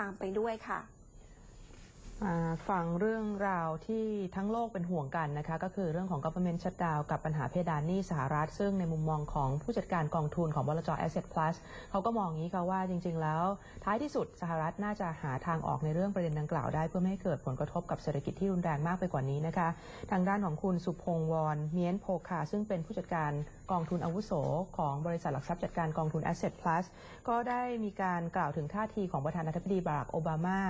ตามไปด้วยค่ะ ฟังเรื่องราวที่ทั้งโลกเป็นห่วงกันนะคะก็คือเรื่องของ government shutdown กับปัญหาเพดานหนี้สหรัฐ ซึ่งในมุมมองของผู้จัดการกองทุนของบลจ Asset Plus เขาก็มองอย่างนี้ค่ะว่าจริง ๆ แล้ว ท้ายที่สุดสหรัฐน่าจะหาทางออกในเรื่องประเด็นดังกล่าวได้ เพื่อไม่ให้เกิดผลกระทบกับเศรษฐกิจที่รุนแรงมากไปกว่านี้นะคะ ทางด้านของคุณสุพงษ์วอนเมียนโพคาซึ่งเป็นผู้จัดการกองทุนอาวุโส ของบริษัทหลักทรัพย์จัดการกองทุน Asset Plus ก็ได้มีการกล่าวถึงท่าทีของประธานาธิบดีบารักโอบามา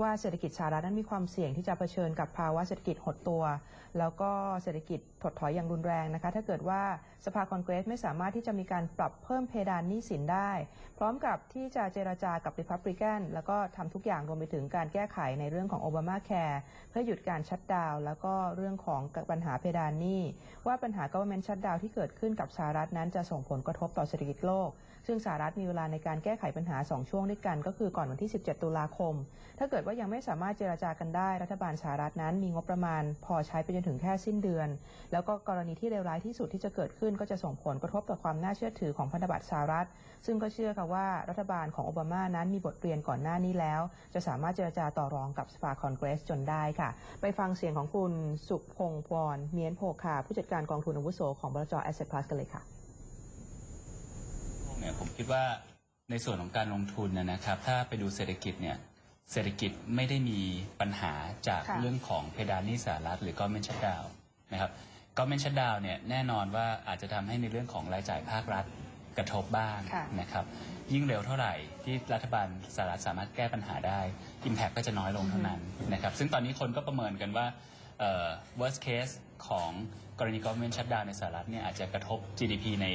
ว่าเศรษฐกิจสหรัฐนั้นมีความเสี่ยงที่จะเผชิญกับภาวะเศรษฐกิจหดตัว แล้วก็เศรษฐกิจถดถอยอย่างรุนแรงนะคะ ถ้าเกิดว่าสภาคอนเกรสไม่สามารถที่จะมีการปรับเพิ่มเพดานหนี้สินได้ พร้อมกับที่จะเจราจากับริพับลิกันแล้วก็ทำทุกอย่างรวมไปถึงการแก้ไขในเรื่องของโอบามาแคร์เพื่อหยุดการชัดดาวแล้วก็เรื่องของปัญหาเพดานหนี้ว่าปัญหา government shutdown ที่เกิดขึ้นกับสหรัฐนั้นจะส่งผลกระทบต่อเศรษฐกิจโลก ซึ่งสหรัฐมีเวลาในการแก้ไขปัญหา 2 ช่วงด้วยกัน ก็คือก่อนวันที่ 17 ตุลาคม ถ้าเกิดว่ายังไม่สามารถเจราจากันได้ รัฐบาลสหรัฐนั้นมีงบประมาณ พอใช้ไปจนถึงแค่สิ้นเดือน แล้วก็กรณีที่เลวร้ายที่สุดที่จะเกิดขึ้น ก็จะส่งผลกระทบต่อความน่าเชื่อถือของพันธบัตรสหรัฐ ซึ่งก็เชื่อค่ะว่ารัฐบาลของโอบามานั้นมีบทเรียนก่อนหน้านี้แล้ว จะสามารถเจรจาต่อรองกับสภาคอนเกรสจนได้ค่ะ ไปฟังเสียงของคุณสุพงษ์พรเมียนโพคาผู้จัดการกองทุนอาวุโสของบลจ Asset Plus กันเลยค่ะ เนี่ยผมคิดว่าในส่วนของการลงทุนนะนะครับ ถ้าไปดูเศรษฐกิจเนี่ยเศรษฐกิจไม่ได้มีปัญหาจากค่ะ เรื่องของเพดานหนี้สหรัฐหรือก็เมนชัดดาวนะครับก็เมนชัดดาวเนี่ยแน่นอนว่าอาจจะทำให้ในเรื่องของรายจ่ายภาครัฐกระทบบ้างค่ะ นะครับยิ่งเร็วเท่าไหร่ที่รัฐบาลสหรัฐสามารถแก้ปัญหาได้ Impact ก็จะน้อยลงเท่านั้นนะครับซึ่งตอนนี้คนก็ประเมินกันว่าเอ่อ worst case ของกรณี government shutdown ในสหรัฐเนี่ยอาจจะกระทบ GDP ใน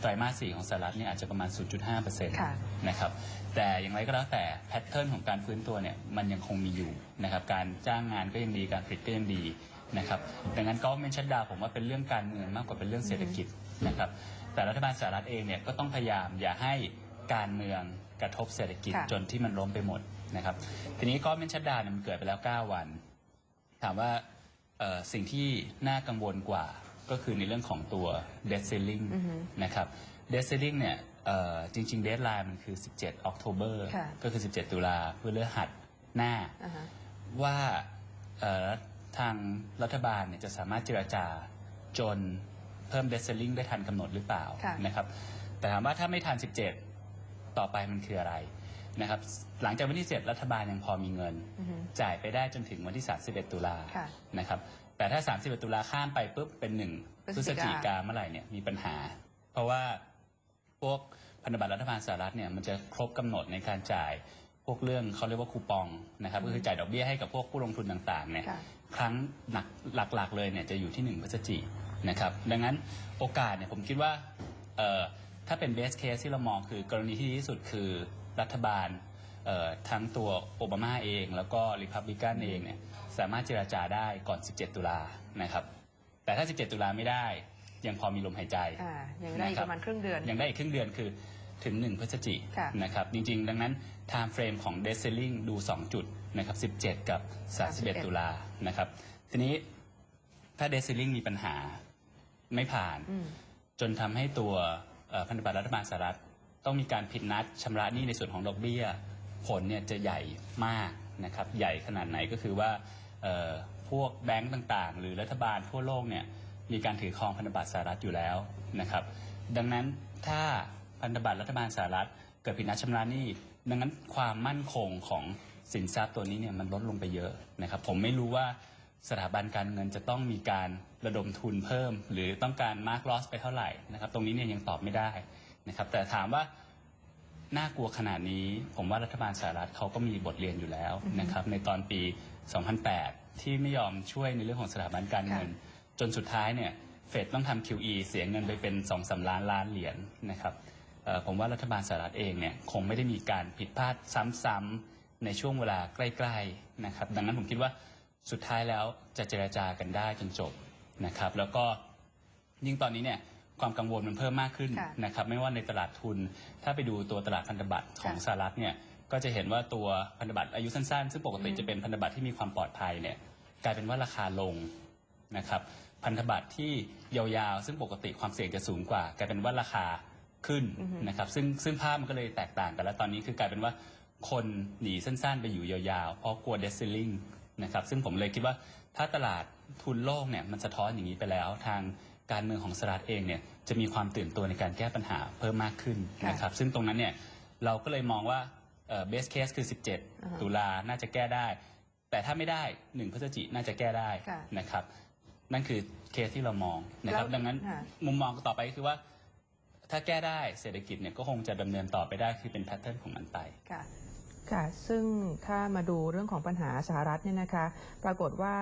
ไตรมาส4ของสหรัฐเนี่ยอาจจะประมาณ 0.5%ค่ะนะครับแต่อย่างไรก็แล้วแต่แพทเทิร์นของการฟื้นตัวเนี่ยมันยังคงมีอยู่นะครับการจ้างงานก็ยังดีการผลิตก็ยังดีนะครับดังนั้น government shutdown ผมว่าเป็นเรื่องการเมืองมากกว่าเป็นเรื่องเศรษฐกิจนะครับแต่รัฐบาลสหรัฐเองเนี่ยก็ต้องพยายามอย่าให้การเมืองกระทบเศรษฐกิจค่ะจนที่มันล้มไปหมดนะครับทีนี้ government shutdown เนี่ยมันเกิดไปแล้ว 9 วัน ถามว่าเอ่อ สิ่งที่น่ากังวลกว่าก็คือในเรื่องของตัว debt ceiling อือฮึนะครับ debt ceiling เนี่ยเอ่อจริงๆ deadline มันคือ 17 October ค่ะ ก็คือ 17 ตุลาเพื่อเลือหัดหน้า อ่าฮะ ว่าเอ่อทางรัฐบาลเนี่ยจะสามารถเจราจาจนเพิ่ม debt ceiling ได้ทันกำหนดหรือเปล่าค่ะ นะครับแต่ถามว่าถ้าไม่ทัน 17 ต่อไปมันคืออะไร นะครับหลังจากวันที่7รัฐบาลยังพอมีเงิน อือฮึ จ่ายไปได้จนถึงวันที่ 31 ตุลาค่ะนะครับแต่ถ้า 31 ตุลาข้ามไปปุ๊บเป็นหนึ่งพพฤฤศศจิจิกากาเมื่อไหร่เนี่ยมีปัญหา เพราะว่าพวกพันธบัตรรัฐบาลสหรัฐเนี่ยมันจะครบกำหนดในการจ่ายพวกเรื่องเขาเรียกว่าคูปองนะครับก็คือจ่ายดอกเบี้ยให้กับพวกผู้ลงทุนต่างๆเนี่ย ค่ะ ครั้งหนักหลักๆเลยเนี่ยจะอยู่ที่1พฤศจินะครับดังนั้นโอกาสเนี่ยผมคิดว่าเอ่อถ้าเป็นเบสเคสที่เรามองคือกรณีที่ดีที่สุดคือ รัฐบาลเอ่อทั้งตัวโอบามาเอง แล้วก็ริพับลิกันเองเนี่ยสามารถเจราจาได้ก่อน 17 ตุลานะครับแต่ถ้า 17 ตุลาไม่ได้ยังพอมีลมหายใจอ่ายังได้อีกประมาณครึ่งเดือน ยังได้อีกครึ่งเดือนคือถึง 1 พฤศจิค่ะนะครับ จริง ๆ ดังนั้น time frame ของ d e c e l i n g ดู 2 จุดนะครับ 17 กับ 31 ตุลานะครับ ทีนี้ถ้า d e c e l i n g มีปัญหาไม่ผ่านอืมจนทำให้ตัวเอ่อพันธบัตรรัฐบาลสหรัฐ ต้องมีการผิดนัดชำระหนี้ในส่วนของดอกเบี้ย ผลเนี่ยจะใหญ่มากนะครับใหญ่ขนาดไหนก็คือว่าพวกแบงก์ต่างๆ หรือรัฐบาลทั่วโลกเนี่ยมีการถือครองพันธบัตรสหรัฐอยู่แล้วนะครับดังนั้นถ้าพันธบัตรรัฐบาลสหรัฐเกิดผิดนัดชำระหนี้ดังนั้นความมั่นคงของสินทรัพย์ตัวนี้เนี่ยมันลดลงไปเยอะนะครับผมไม่รู้ว่าสถาบันการเงินจะต้องมีการระดมทุนเพิ่ม หรือต้องการมาร์กลอสไปเท่าไหร่นะครับตรงนี้เนี่ยยังตอบไม่ได้ นะครับ แต่ถามว่าน่ากลัวขนาดนี้ ผมว่ารัฐบาลสหรัฐเขาก็มีบทเรียนอยู่แล้วนะครับในตอนปี 2008 ที่ไม่ยอมช่วยในเรื่องของสถาบันการเงิน จนสุดท้ายเนี่ยเฟดต้องทำ QE เสียเงินไปเป็น2อสล้านล้านเหรียญนะครับเอ่อผมว่ารัฐบาลสหรัฐเองเนี่ยคงไม่ได้มีการผิดพลาดซ้ำๆในช่วงเวลาใกล้ๆนะครับ ดังนั้นผมคิดว่าสุดท้ายแล้วจะเจราจากันได้จนจบนะครับ แล้วก็ยิ่งตอนนี้เนี่ย ความกังวลมันเพิ่มมากขึ้นค่ะนะครับไม่ว่าในตลาดทุน ถ้าไปดูตัวตลาดพันธบัตรของค่ะสหรัฐเนี่ยก็จะเห็นว่าตัวพันธบัตรอายุสั้นๆ ซึ่งปกติจะเป็นพันธบัตรที่มีความปลอดภัยเนี่ยกลายเป็นว่าราคาลงนะครับพันธบัตรที่ยาวๆ ซึ่งปกติความเสี่ยงจะสูงกว่า กลายเป็นว่าราคาขึ้นนะครับซึ่งซึ่งภาพมันก็เลยแตกต่างกันแล้วตอนนี้คือกลายเป็นว่าคนหนีสั้นๆ ไปอยู่ยาวๆเพราะกลัวเดซิลลิง นะครับซึ่งผมเลยคิดว่าถ้าตลาดทุนโลกเนี่ยมันสะท้อนอย่างนี้ไปแล้ว ทางการเมืองของสหรัฐเองเนี่ย จะมีความตื่นตัวในการแก้ปัญหาเพิ่มมากขึ้นนะครับซึ่งตรงนั้นเนี่ยเราก็เลยมองว่าเบสเคสคือ 17 ตุลาน่าจะแก้ได้ แต่ถ้าไม่ได้หนึ่งพฤศจิน่าจะแก้ได้ค่ะนะครับนั่นคือเคสที่เรามองนะครับแล้วดังนั้นค่ะมุมมองต่อไปก็คือว่าถ้าแก้ได้เศรษฐกิจเนี่ยก็คงจะดำเนินต่อไปได้คือเป็นแพทเทิร์นของมันไปค่ะ ค่ะซึ่งถ้ามาดูเรื่องของปัญหาสหรัฐเนี่ยนะคะ ปรากฏว่า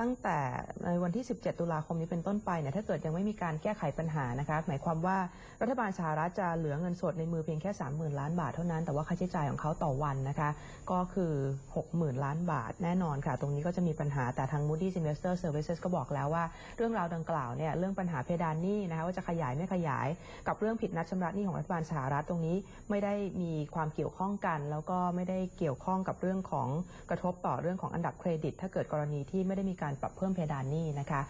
ตั้งแต่ในวันที่ 17 ตุลาคมนี้เป็นต้นไปเนี่ยถ้าเกิดยังไม่มีการแก้ไขปัญหานะคะหมายความว่ารัฐบาลสหรัฐจะเหลือเงินสดในมือเพียงแค่ 30,000 ล้านบาทเท่านั้น แต่ว่าค่าใช้จ่ายของเขาต่อวันนะคะก็คือ 60,000 ล้านบาทแน่นอนค่ะ ตรงนี้ก็จะมีปัญหาแต่ทาง Moody's Investor Services ก็บอกแล้วว่า เรื่องราวดังกล่าวเนี่ยเรื่องปัญหาเพดานหนี้นะคะว่าจะขยายไม่ขยาย กับเรื่องผิดนัดชำระหนี้ของรัฐบาลสหรัฐตรงนี้ไม่ได้มีความเกี่ยวข้องกัน แล้วก็ไม่ได้เกี่ยวข้องกับเรื่องของกระทบต่อเรื่องของอันดับเครดิต ถ้าเกิดกรณีที่ไม่ได้มีการปรับเพิ่มเพดานหนี้นะคะ